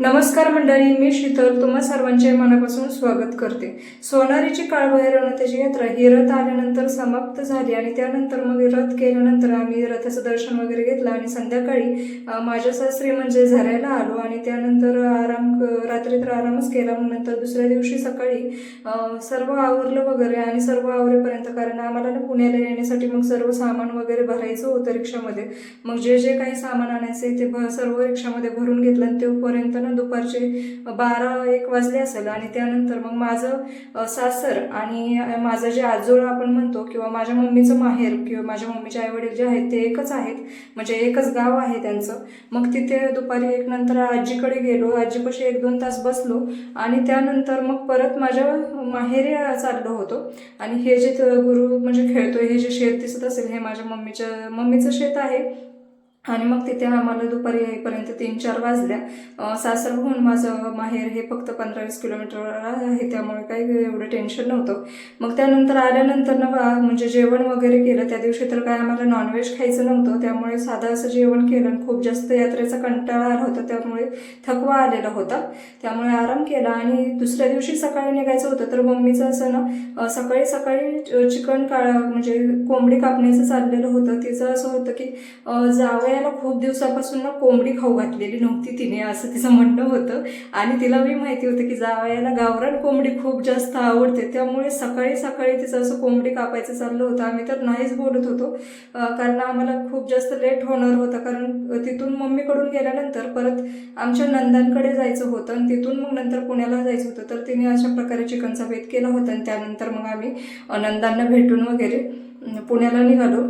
नमस्कार मंडळी मी शीतल. तुम्हा सर्वांचे मनापासून स्वागत करते. सोनारीची काळभैरवनाथाची यात्रा ही रथ आल्यानंतर समाप्त झाली आणि त्यानंतर मग रथ केल्यानंतर आम्ही रथाचं दर्शन वगैरे घेतलं आणि संध्याकाळी माझ्या सासरी म्हणजे झरायला आलो आणि त्यानंतर आराम रात्री तर आरामच केला. मग नंतर दुसऱ्या दिवशी सकाळी सर्व आवरलं वगैरे आणि सर्व आवरेपर्यंत कारण आम्हाला ना पुण्याला येण्यासाठी मग सर्व सामान वगैरे भरायचं होतं रिक्षामध्ये. मग जे जे काही सामान आणायचे ते सर्व रिक्षामध्ये भरून घेतलं आणि तोपर्यंत ना दुपारचे बारा एक वाजले असेल आणि त्यानंतर मग माझं सासर आणि माझं जे आजोळ आपण म्हणतो किंवा माझ्या मम्मीचं माहेर किंवा माझ्या मम्मीचे आईवडील जे आहेत ते एकच आहेत म्हणजे एकच गाव आहे त्यांचं. मग तिथे दुपारी एक नंतर आजीकडे गेलो आजीपाशी एक दोन तास बसलो आणि त्यानंतर मग परत माझ्या माहेरी चाललो होतो. आणि हे जे गुरु म्हणजे खेळतो हे जे शेत दिसत असेल हे माझ्या मम्मीच्या मम्मीचं शेत आहे. आणि मग तिथे आम्हाला दुपारी येईपर्यंत तीन चार वाजल्या. सासरहून माझं माहेर हे फक्त पंधरा वीस किलोमीटरवर आहे त्यामुळे काही एवढं टेन्शन नव्हतं. मग त्यानंतर आल्यानंतर ना बा- म्हणजे जेवण वगैरे केलं. त्या दिवशी तर काय आम्हाला नॉनव्हेज खायचं नव्हतं. त्यामुळे साधं असं जेवण केलं आणि खूप जास्त यात्रेचा कंटाळा आला होता. त्यामुळे थकवा आलेला होता. त्यामुळे आराम केला आणि दुसऱ्या दिवशी सकाळी निघायचं होतं. तर मम्मीचं असं ना सकाळी सकाळी चिकन काळ म्हणजे कोंबडी कापण्याचं चाललेलं होतं. तिचं असं होतं की जावं जावयाला खूप दिवसापासून ना कोंबडी खाऊ घातलेली नव्हती तिने असं तिचं म्हणणं होतं. आणि तिला मी माहिती होतं की जावयाला गावरान कोंबडी खूप जास्त आवडते. त्यामुळे सकाळी सकाळी तिचं असं कोंबडी कापायचं चाललं होतं. आम्ही तर नाहीच बोलत होतो. कारण आम्हाला खूप जास्त लेट होणार होतं. कारण तिथून मम्मीकडून गेल्यानंतर परत आमच्या नंदांकडे जायचं होतं आणि तिथून मग नंतर पुण्याला जायचं होतं. तर तिने अशा प्रकारे चिकनचा बेत केला होता आणि त्यानंतर मग आम्ही नंदांना भेटून वगैरे पुण्याला निघालो.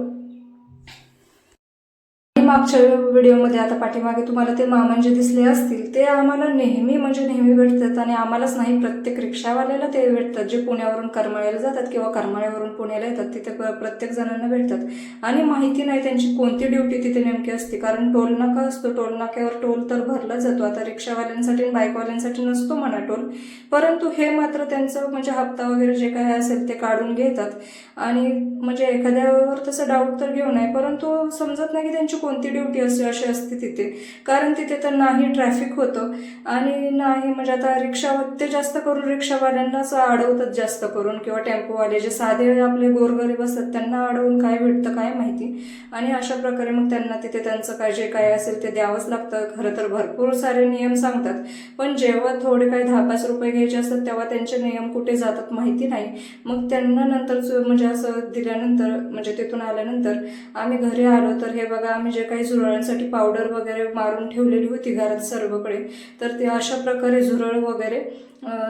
मागच्या व्हिडिओमध्ये आता पाठीमागे तुम्हाला ते मामन जे दिसले असतील ते आम्हाला नेहमी म्हणजे नेहमी भेटतात आणि आम्हालाच नाही प्रत्येक रिक्षावाल्याला ते भेटतात. जे पुण्यावरून करमाळ्याला जातात किंवा करमाळ्यावरून पुण्याला येतात तिथे प- प्रत्येक जणांना भेटतात. आणि माहिती नाही त्यांची कोणती ड्युटी तिथे नेमकी असते कारण टोल नाका असतो. टोल नाक्यावर टोल तर भरला जातो. आता रिक्षावाल्यांसाठी आणि बाईकवाल्यांसाठी नसतो म्हणा टोल. परंतु हे मात्र त्यांचं म्हणजे हप्ता वगैरे जे काही असेल ते काढून घेतात. आणि म्हणजे एखाद्यावर तसं डाऊट तर घेऊ नये परंतु समजत नाही की त्यांची कोणती कोणती ड्युटी असते अशी असते तिथे. कारण तिथे तर नाही ट्रॅफिक होतं. आणि नाही म्हणजे आता रिक्षा ते जास्त करून रिक्षावाल्यांनाच अडवतात जास्त करून. किंवा टेम्पोवाले जे साधे आपले गोरगरीब असतात त्यांना अडवून काय भेटतं काय माहिती. आणि अशा प्रकारे मग त्यांना तिथे त्यांचं काय जे काय असेल ते द्यावंच लागतं. खरं तर भरपूर सारे नियम सांगतात. पण जेव्हा थोडे काही दहा पाच रुपये घ्यायचे असतात तेव्हा त्यांचे नियम कुठे जातात माहिती नाही. मग त्यांना नंतर म्हणजे असं दिल्यानंतर म्हणजे तिथून आल्यानंतर आम्ही घरी आलो तर हे बघा आम्ही जे काही झुरळांसाठी पावडर वगैरे मारून ठेवलेली होती घरात सर्वकडे. तर ते अशा प्रकारे झुरळ वगैरे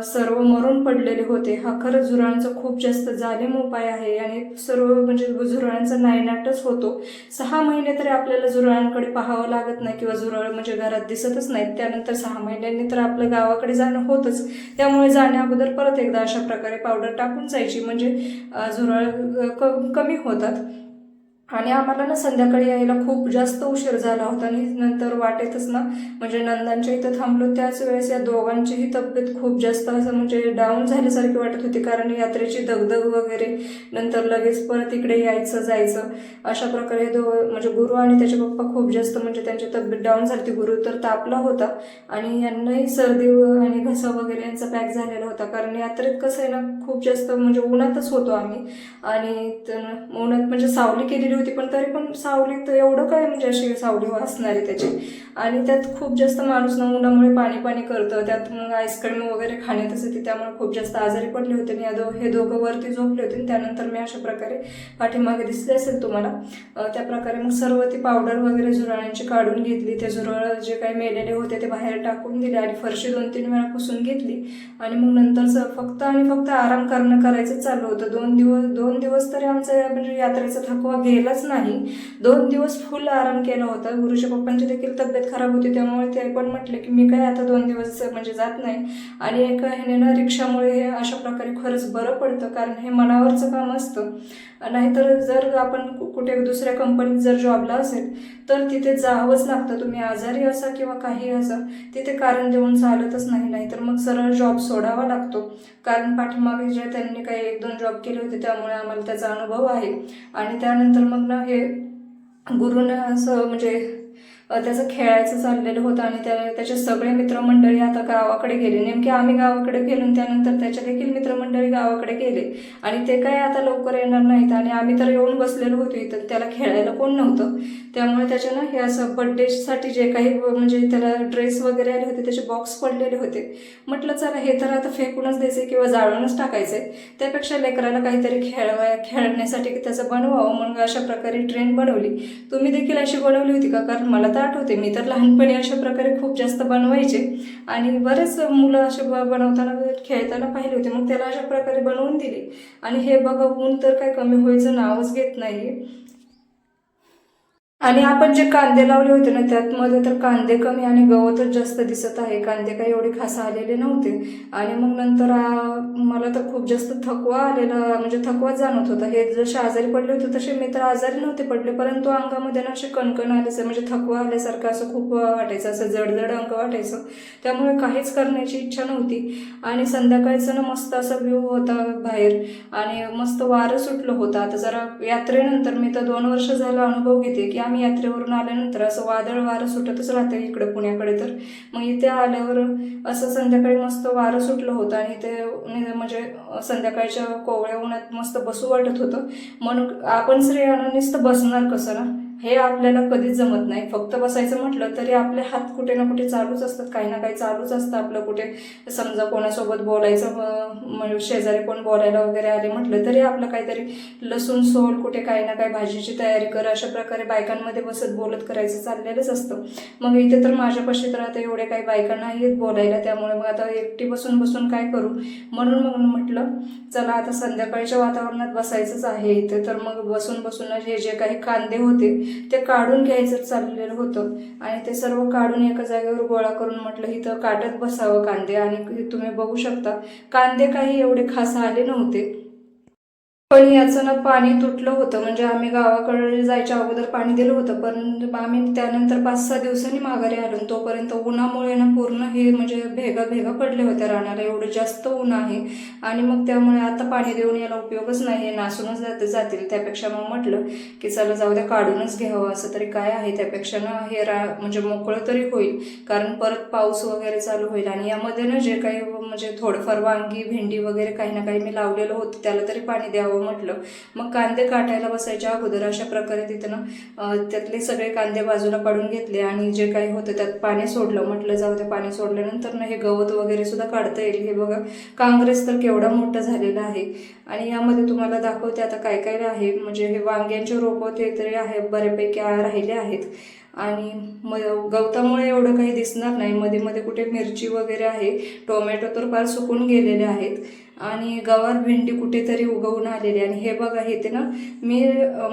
सर्व मरून पडलेले होते. हा खरंच झुरळांचा खूप जास्त जालिम उपाय आहे आणि सर्व म्हणजे झुरळांचा नायनाटच होतो. सहा महिने तरी आपल्याला झुरळांकडे पाहावं लागत नाही किंवा झुरळ म्हणजे घरात दिसतच नाहीत त्यानंतर सहा महिन्यांनी तर आपलं गावाकडे जाणं होतच. त्यामुळे जाण्या अगोदर परत एकदा अशा प्रकारे पावडर टाकून जायची. म्हणजे झुरळ क- कमी होतात. आणि आम्हाला ना संध्याकाळी यायला खूप जास्त उशीर झाला होता आणि नंतर वाटेतच ना म्हणजे नंदांच्या इथं थांबलो त्याच वेळेस या दोघांचीही तब्येत खूप जास्त असं म्हणजे डाऊन झाल्यासारखी वाटत होती कारण यात्रेची दगदग वगैरे नंतर लगेच परत इकडे यायचं जायचं. अशा प्रकारे दो म्हणजे गुरु आणि त्याचे पप्पा खूप जास्त म्हणजे त्यांची तब्येत डाऊन झाली होती. गुरु तर तापला होता आणि यांनाही सर्दी आणि घसा वगैरे यांचा पॅक झालेला होता कारण यात्रेत कसं आहे ना खूप जास्त म्हणजे उन्हातच होतो आम्ही. आणि उन्हात म्हणजे सावली केलेली होती पण तरी पण सावलीत एवढं काय म्हणजे अशी सावली वाचणारी त्याची. आणि त्यात खूप जास्त माणूस ना उन्हामुळे पाणी पाणी करतं त्यात मग आईस्क्रीम वगैरे खाण्यातच येते त्यामुळे खूप जास्त आजारी पडले होते. आणि या दो हे दोघं वरती झोपले होते आणि त्यानंतर मी अशा प्रकारे पाठीमागे दिसले असेल तुम्हाला. त्या प्रकारे मग सर्व ती पावडर वगैरे झुरळांची काढून घेतली. ते झुरळ जे काही मेलेले होते ते बाहेर टाकून दिले आणि फरशी दोन तीन वेळा पुसून घेतली. आणि मग नंतर फक्त आणि फक्त आराम करणं करायचं चालू होतं. दोन दिवस दोन दिवस तरी आमचं म्हणजे यात्रेचा थकवा गेलाच नाही. दोन दिवस फुल आराम केला होता. गुरुच्या पप्पांची देखील तब्येत खराब होती त्यामुळे ते पण म्हटले की मी काय आता दोन दिवस म्हणजे जात नाही. आणि एका ह्याने ना रिक्षामुळे हे अशा प्रकारे खरंच बरं पडतं कारण हे मनावरचं काम असतं. नाहीतर जर आपण कु- कुठे दुसऱ्या कंपनीत जर जॉबला असेल तर तिथे जावंच लागतं. तुम्ही आजारी असा किंवा काही असा तिथे कारण देऊन चालतच नाही. नाहीतर मग सरळ जॉब सोडावा लागतो. कारण पाठीमागे जे त्यांनी काही एक दोन जॉब केले होते त्यामुळे आम्हाला त्याचा अनुभव आहे. आणि त्यानंतर मग ना हे गुरुनं असं म्हणजे त्याचं खेळायचं चाललेलं होतं आणि त्या त्याचे सगळे मित्रमंडळी आता गावाकडे गेले. नेमके आम्ही गावाकडे गेलो त्यानंतर त्याच्या देखील मित्रमंडळी गावाकडे गेले. आणि ते काय आता लवकर येणार नाहीत आणि आम्ही तर येऊन बसलेलो होतो इथं. त्याला खेळायला कोण नव्हतं. त्यामुळे त्याच्या ना हे असं बड्डेसाठी जे काही म्हणजे त्याला ड्रेस वगैरे आले होते त्याचे बॉक्स पडलेले होते. म्हटलं चला हे तर आता फेकूनच द्यायचे किंवा जाळूनच टाकायचे त्यापेक्षा लेकराला काहीतरी खेळवाय खेळण्यासाठी त्याचं बनवावं. म्हणून अशा प्रकारे ट्रेन बनवली. तुम्ही देखील अशी बनवली होती का? कारण मला तर आठवते मी तर लहानपणी अशा प्रकारे खूप जास्त बनवायचे. आणि बरेच मुलं असे ब- बनवताना खेळताना पाहिले होते. मग त्याला अशा प्रकारे बनवून दिली. आणि हे बघा ऊन तर काय कमी व्हायचं नावच घेत नाही आणि आपण जे कांदे लावले होते ना त्यातमध्ये तर कांदे कमी आणि गवतच जास्त दिसत आहे. कांदे काही एवढे खास आलेले नव्हते. आणि मग नंतर मला तर खूप जास्त थकवा आलेला म्हणजे थकवा जाणवत होता. हे जसे आजारी पडले होते तसे मी तर आजारी नव्हते पडले. परंतु अंगामध्ये ना असे कणकण आल्याचं म्हणजे थकवा आल्यासारखं असं खूप वाटायचं असं जडजड अंग वाटायचं. त्यामुळे काहीच करण्याची इच्छा नव्हती. आणि संध्याकाळचं ना मस्त असा व्ह्यू होता बाहेर. आणि मस्त वारं सुटलं होतं. आता जरा यात्रेनंतर मी तर दोन वर्ष झालं अनुभव घेते की आम्ही यात्रेवरून आल्यानंतर असं वादळ वारं सुटतच राहतं इकडं पुण्याकडे तर. मग इथे आल्यावर असं संध्याकाळी मस्त वारं सुटलं होतं आणि ते म्हणजे संध्याकाळच्या कोवळ्या उन्हात मस्त बसू वाटत होतं. म्हणून आपण श्रेयानं नुसतं बसणार कसं ना? हे आपल्याला कधीच जमत नाही. फक्त बसायचं म्हटलं तरी आपले हात कुठे ना कुठे चालूच असतात. काही ना काही चालूच असतं आपलं कुठे. समजा कोणासोबत बोलायचं म्हणजे शेजारी कोण बोलायला वगैरे आले म्हटलं तरी आपलं काहीतरी लसूण सोल कुठे काही ना काही भाजीची तयारी कर. अशा प्रकारे बायकांमध्ये बसत बोलत करायचं चाललेलंच असतं. मग इथे तर माझ्यापाशी तर आता एवढे काही बायका नाहीत बोलायला. त्यामुळे मग आता एकटी बसून बसून काय करू? म्हणून मग म्हटलं चला आता संध्याकाळच्या वातावरणात बसायचंच आहे इथे. तर मग बसून बसून हे जे काही कांदे होते ते काढून घ्यायचं चाललेलं होतं. आणि ते सर्व काढून एका जागेवर गोळा करून म्हटलं इथं काटत बसावं कांदे आणि तुम्ही बघू शकता. कांदे काही एवढे खास आले नव्हते. पण याचं ना पाणी तुटलं होतं. म्हणजे आम्ही गावाकडे जायच्या अगोदर पाणी दिलं होतं पण आम्ही त्यानंतर पाच सहा दिवसांनी माघारी आलो तोपर्यंत उन्हामुळे ना पूर्ण हे म्हणजे भेगा भेगा पडले होत्या रानाला. एवढं जास्त ऊन आहे. आणि मग त्यामुळे आता पाणी देऊन याला उपयोगच नाही. हे नासूनच जात जातील. त्यापेक्षा मग म्हटलं की चला जाऊ द्या काढूनच घ्यावं. असं तरी काय आहे? त्यापेक्षा ना हे रा म्हणजे मोकळं तरी होईल. कारण परत पाऊस वगैरे चालू होईल. आणि यामध्ये ना जे काही म्हणजे थोडंफार वांगी भेंडी वगैरे काही ना काही मी लावलेलं होतं. त्याला तरी पाणी द्यावं. म्हटलं. मग कांदे काटायला बसायच्या अगोदर अशा प्रकारे तिथनं त्यातले सगळे कांदे बाजूला काढून घेतले आणि जे काही होतं त्यात पाणी सोडलं. म्हटलं जाऊ ते पाणी सोडल्यानंतर ना हे गवत वगैरे सुद्धा काढता येईल. हे बघा काँग्रेस तर केवढा मोठा झालेला आहे. आणि यामध्ये तुम्हाला दाखवते आता काय काय आहे. म्हणजे हे वांग्यांचे रोपं ते तरी आहे बऱ्यापैकी राहिले आहेत. आणि म गवतामुळे एवढं काही दिसणार नाही. मध्ये मध्ये कुठे मिरची वगैरे आहे. टोमॅटो तर फार सुकून गेलेले आहेत. आणि गवार भेंडी कुठेतरी उगवून आलेली आणि हे बघा हे ते ना मी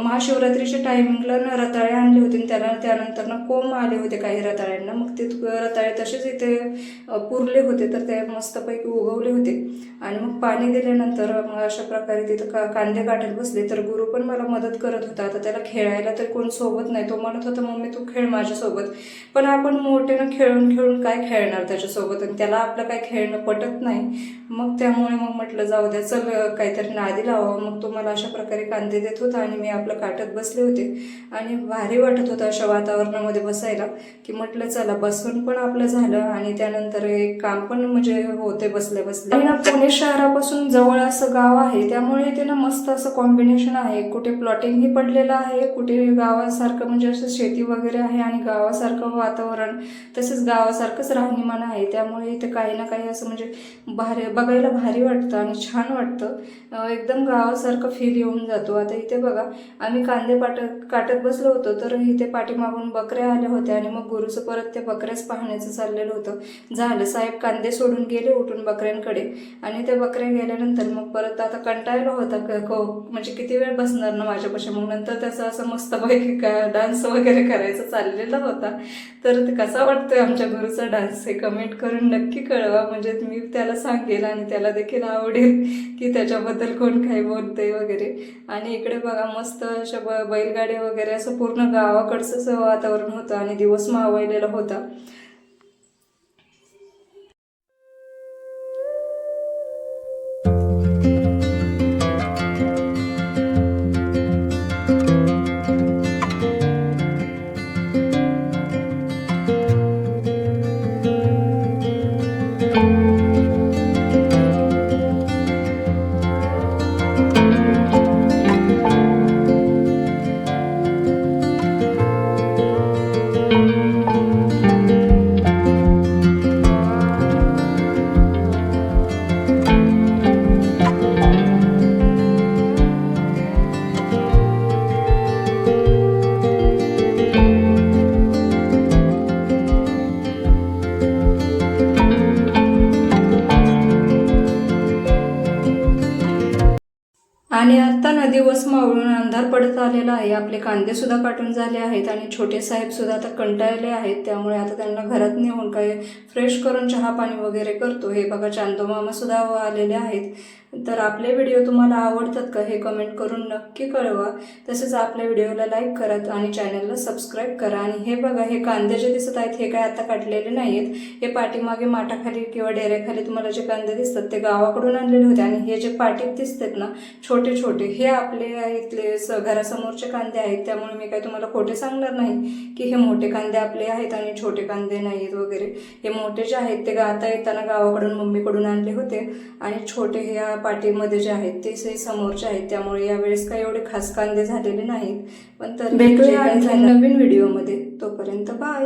महाशिवरात्रीच्या टायमिंगला ना रताळे आणले होते आणि त्याला त्यानंतर ना कोंब आले होते काही रताळ्यांना. मग ते रताळे तसेच इथे पुरले होते तर ते मस्तपैकी उगवले होते. आणि मग पाणी दिल्यानंतर मग अशा प्रकारे तिथं का कांदे काढत बसले. तर गुरु पण मला मदत करत होता. आता त्याला खेळायला तर कोण सोबत नाही. तो म्हणत होता मम्मी तू खेळ माझ्यासोबत. पण आपण मोठ्यानं खेळून खेळून काय खेळणार त्याच्यासोबत? आणि त्याला आपलं काय खेळणं पटत नाही. मग त्यामुळे मग म्हटलं जाऊ द्या चल काहीतरी नादी लावावं. मग तो मला अशा प्रकारे कांदे देत होता आणि मी आपलं काटत बसले होते. आणि भारी वाटत होतं अशा वातावरणामध्ये बसायला की म्हटलं चला बसून पण आपलं झालं आणि त्यानंतर एक काम पण म्हणजे होते बसले बसले आणि ना पुणे शहरापासून जवळ असं गाव आहे त्यामुळे ते ना मस्त असं कॉम्बिनेशन आहे. कुठे प्लॉटिंगही पडलेलं आहे कुठे गावासारखं म्हणजे असं शेती वगैरे आहे आणि गावासारखं वातावरण तसेच गावासारखंच राहणीमान आहे. त्यामुळे इथे काही ना काही असं म्हणजे भारी बघायला भारी वाटतं. आणि छान वाटतं. एकदम गावासारखं फील येऊन जातो. आता इथे बघा आम्ही कांदे पाट काटत बसलो होतो तर इथे पाठीमागून बकऱ्या आल्या होत्या आणि मग गुरुचं परत ते बकऱ्याच पाहण्याचं चाललेलं होतं. झालं साहेब कांदे सोडून गेले उठून बकऱ्यांकडे आणि त्या बकऱ्या गेल्यानंतर मग परत आता कंटाळला होता. क- म्हणजे किती वेळ बसणार ना माझ्यापाशी? मग नंतर त्याचा असं मस्तपैकी का डान्स वगैरे करायचा चाललेला होता. तर ते कसा वाटतोय आमच्या गुरुचा डान्स हे कमेंट करून नक्की कळवा. म्हणजे मी त्याला सांगेल आणि त्याला देखील आवडेल की त्याच्याबद्दल कोण काही बोलतंय वगैरे. आणि इकडे बघा मस्त अशा ब बैलगाड्या वगैरे असं पूर्ण गावाकडचंच वातावरण होतं आणि दिवस मावळलेला होता. 讨论 अंधार पडत आलेला आहे. आपले कांदेसुद्धा काटून झाले आहेत आणि छोटे साहेबसुद्धा आता कंटाळले आहेत. त्यामुळे आता त्यांना घरात नेऊन काही फ्रेश करून चहा पाणी वगैरे करतो. हे बघा चांदोमामासुद्धा आलेले आहेत. तर आपले व्हिडिओ तुम्हाला आवडतात का हे कमेंट करून नक्की कळवा. तसेच आपल्या व्हिडिओला लाईक करा आणि चॅनलला सबस्क्राईब करा. आणि हे बघा हे कांदे जे दिसत आहेत हे काय आता काटलेले नाहीत. हे पाठीमागे माठाखाली किंवा डेऱ्याखाली तुम्हाला जे कांदे दिसतात ते गावाकडून आणलेले होते. आणि हे जे पाटीत दिसतात ना छोटे छोटे हे आपले इथले स घरासमोरचे कांदे आहेत त्यामुळे मी काही तुम्हाला खोटे सांगणार नाही की हे मोठे कांदे आपले आहेत आणि छोटे कांदे नाहीत वगैरे. हे मोठे जे आहेत ते आता येताना गावाकडून मम्मीकडून आणले होते आणि छोटे हे या पाटीमध्ये जे आहेत ते समोरचे आहेत त्यामुळे यावेळेस काही एवढे खास कांदे झालेले नाहीत. पण तर भेटूया आणखीन. नवीन व्हिडिओमध्ये तोपर्यंत बाय.